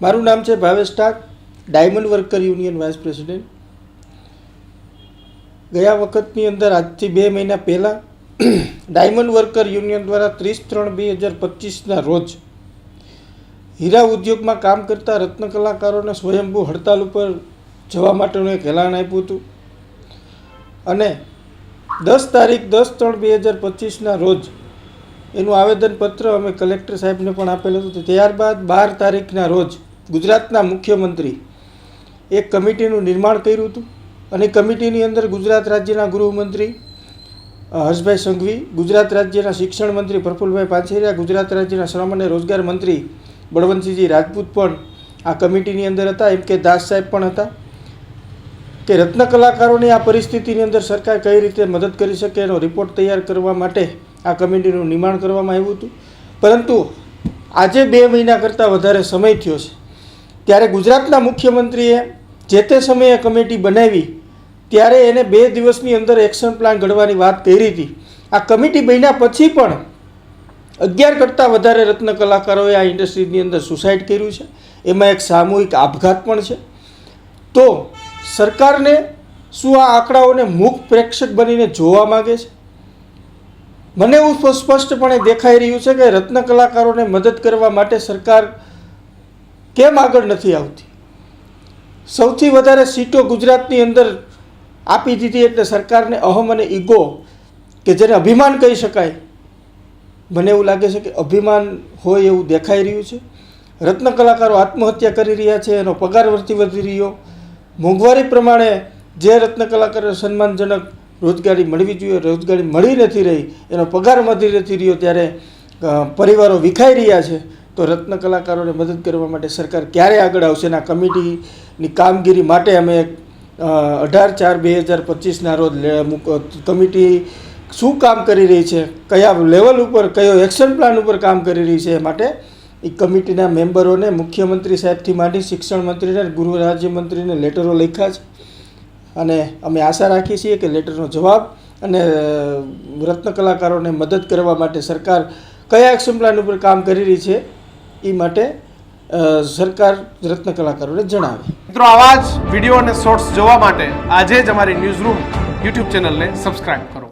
મારું નામ છે Bhavesh Tak diamond worker union vice president. ગયા વખતની અંદર આજથી બે મહિના પહેલાં ડાયમંડ વર્કર યુનિયન દ્વારા ત્રીસ ત્રણ બે હજાર પચીસના રોજ હીરા ઉદ્યોગમાં કામ કરતા રત્ન કલાકારોને સ્વયંભૂ હડતાલ ઉપર જવા માટેનું એક એલાન આપ્યું હતું. અને દસ તારીખ દસ ત્રણ બે હજાર પચીસના રોજ એનું આવેદનપત્ર અમે કલેક્ટર સાહેબને પણ આપેલું હતું. ત્યારબાદ બાર તારીખના રોજ ગુજરાતના મુખ્યમંત્રી એક કમિટીનું નિર્માણ કર્યું હતું અને કમિટીની અંદર ગુજરાત રાજ્યના ગૃહમંત્રી હર્ષભાઈ સંઘવી, ગુજરાત રાજ્યના શિક્ષણ મંત્રી પ્રફુલભાઈ પાછેરિયા, ગુજરાત રાજ્યના શ્રમ અને રોજગાર મંત્રી બળવંતસિંહજી રાજપૂત પણ આ કમિટીની અંદર હતા. એમ કે દાસ સાહેબ પણ હતા કે રત્ન કલાકારોની આ પરિસ્થિતિની અંદર સરકાર કઈ રીતે મદદ કરી શકે એનો રિપોર્ટ તૈયાર કરવા માટે આ કમિટીનું નિર્માણ કરવામાં આવ્યું હતું. પરંતુ આજે બે મહિના કરતાં વધારે સમય થયો છે. ત્યારે ગુજરાતના મુખ્યમંત્રીએ જે તે સમયે કમિટી બનાવી, ત્યારે એને બે દિવસની અંદર એક્શન પ્લાન ઘડવાની વાત કરી હતી. આ કમિટી બન્યા પછી પણ અગિયાર કરતાં વધારે રત્ન કલાકારોએ આ ઇન્ડસ્ટ્રીની અંદર સુસાઇડ કર્યું છે. એમાં એક સામૂહિક આપઘાત પણ છે. તો સરકારને શું આ આંકડાઓને મૂક પ્રેક્ષક બનીને જોવા માગે છે? મને એવું સ્પષ્ટપણે દેખાઈ રહ્યું છે કે રત્ન કલાકારોને મદદ કરવા માટે સરકાર કેમ આગળ નથી આવતી? સૌથી વધારે સીટો ગુજરાતની અંદર આપી દીધી એટલે સરકારને અહમ અને ઈગો કે જેને અભિમાન કહી શકાય. મને એવું લાગે છે કે અભિમાન હોય એવું દેખાઈ રહ્યું છે. રત્ન કલાકારો આત્મહત્યા કરી રહ્યા છે, એનો પગાર વર્તી વધી રહ્યો. મોંઘવારી પ્રમાણે જે રત્ન કલાકારોને સન્માનજનક રોજગારી મળવી જોઈએ, રોજગારી મળી નથી રહી, એનો પગાર વધી નથી રહ્યો ત્યારે પરિવારો વિખાઈ રહ્યા છે. તો રત્ન કલાકારોને મદદ કરવા માટે સરકાર ક્યારે આગળ આવશે આ કમિટીની કામગીરી માટે અમે અઢાર ચાર બે હજાર પચીસના રોજ કમિટી શું કામ કરી રહી છે, કયા લેવલ ઉપર, કયો એક્શન પ્લાન ઉપર કામ કરી રહી છે એ માટે એ કમિટીના મેમ્બરોને, મુખ્યમંત્રી સાહેબથી માંડી શિક્ષણ મંત્રીને, ગૃહ રાજ્યમંત્રીને લેટરો લખ્યા છે. અને અમે આશા રાખીએ છીએ કે લેટરનો જવાબ અને રત્ન કલાકારોને મદદ કરવા માટે સરકાર કયા એક્શન પ્લાન ઉપર કામ કરી રહી છે એ માટે સરકાર રત્ન કલાકારોને જણાવે. મિત્રો, આવા જ વીડિયો અને શોર્ટ્સ જોવા માટે આજે જ અમારી ન્યૂઝ રૂમ યુટ્યુબ ચેનલને સબસ્ક્રાઇબ કરો.